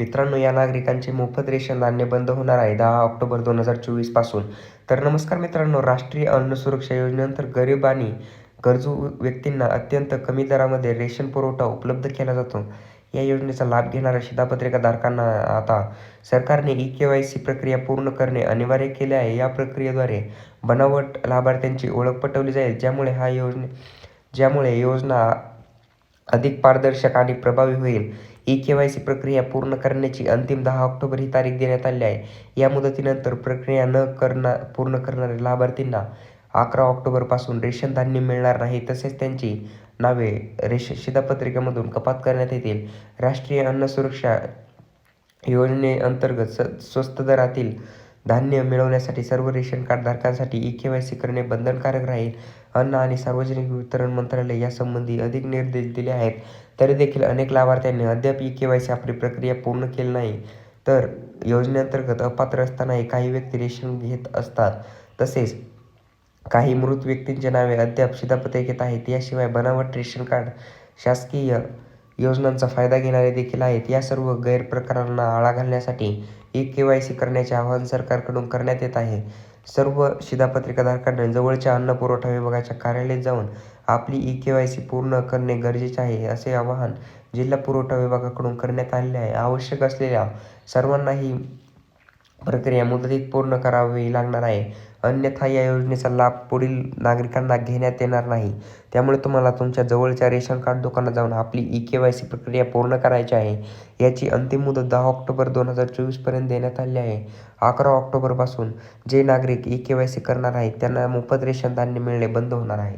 मित्रांनो या नागरिकांचे मोफत रेशन धान्य बंद होणार आहे दहा ऑक्टोबर दोन हजार चोवीसपासून. तर नमस्कार मित्रांनो राष्ट्रीय अन्न सुरक्षा योजनेनंतर गरीब आणि गरजू व्यक्तींना अत्यंत कमी दरामध्ये रेशन पुरवठा उपलब्ध केला जातो. या योजनेचा लाभ घेणाऱ्या शिधापत्रिका धारकांना आता सरकारने ई के वाय सी प्रक्रिया पूर्ण करणे अनिवार्य केले आहे. या प्रक्रियेद्वारे बनावट लाभार्थ्यांची ओळख पटवली जाईल ज्यामुळे हा योजने ज्यामुळे योजना अधिक पारदर्शक आणि प्रभावी होईल. ई के वाय सी प्रक्रिया पूर्ण करण्याची अंतिम दहा ऑक्टोबर ही तारीख देण्यात आली आहे. या मुदतीनंतर प्रक्रिया न करणार पूर्ण करणाऱ्या लाभार्थींना अकरा ऑक्टोबरपासून रेशन धान्य मिळणार नाही तसेच त्यांची नावे रेश शिधापत्रिकेमधून कपात करण्यात येतील. राष्ट्रीय अन्न सुरक्षा योजनेअंतर्गत स स्वस्त दरातील धान्य मिळवण्यासाठी सर्व रेशन कार्ड धारकांसाठी ई के वाय सी करणे बंधनकारक राहील. अन्न आणि सार्वजनिक वितरण मंत्रालय यासंबंधी अधिक निर्देश दिले आहेत. तरी देखील अनेक लाभार्थ्यांनी अद्याप ई के वाय सी आपली प्रक्रिया पूर्ण केली नाही. तर योजनेअंतर्गत अपात्र असतानाही काही व्यक्ती रेशन घेत असतात. तसेच काही मृत व्यक्तींचे नावे अद्याप शिधापत्रिकेत आहेत. याशिवाय बनावट रेशन कार्ड शासकीय योजनांचा फायदा घेणारे देखील आहेत. या सर्व गैरप्रकारांना आळा घालण्यासाठी ई के वाय सी करण्याचे आवाहन सरकारकडून करण्यात येत आहे. सर्व शिधापत्रिकाधारकांना जवळच्या अन्न पुरवठा विभागाच्या कार्यालयात जाऊन आपली ई के वाय सी पूर्ण करणे गरजेचे आहे असे आवाहन जिल्हा पुरवठा विभागाकडून करण्यात आलेले आहे. आवश्यक असलेल्या सर्वांना ही प्रक्रिया मुदतीत पूर्ण करावी लागणार आहे. अन्यथा या योजनेचा लाभ पुढील नागरिकांना घेण्यात येणार नाही. त्यामुळे तुम्हाला तुमच्या जवळच्या रेशन कार्ड दुकानात जाऊन आपली ई के वाय सी प्रक्रिया पूर्ण करायची आहे. याची अंतिम मुदत दहा ऑक्टोबर दोन हजार चोवीसपर्यंत देण्यात आली आहे. अकरा ऑक्टोबरपासून जे नागरिक ई के वाय सी करणार आहेत त्यांना मोफत रेशन धान्य मिळणे बंद होणार आहे.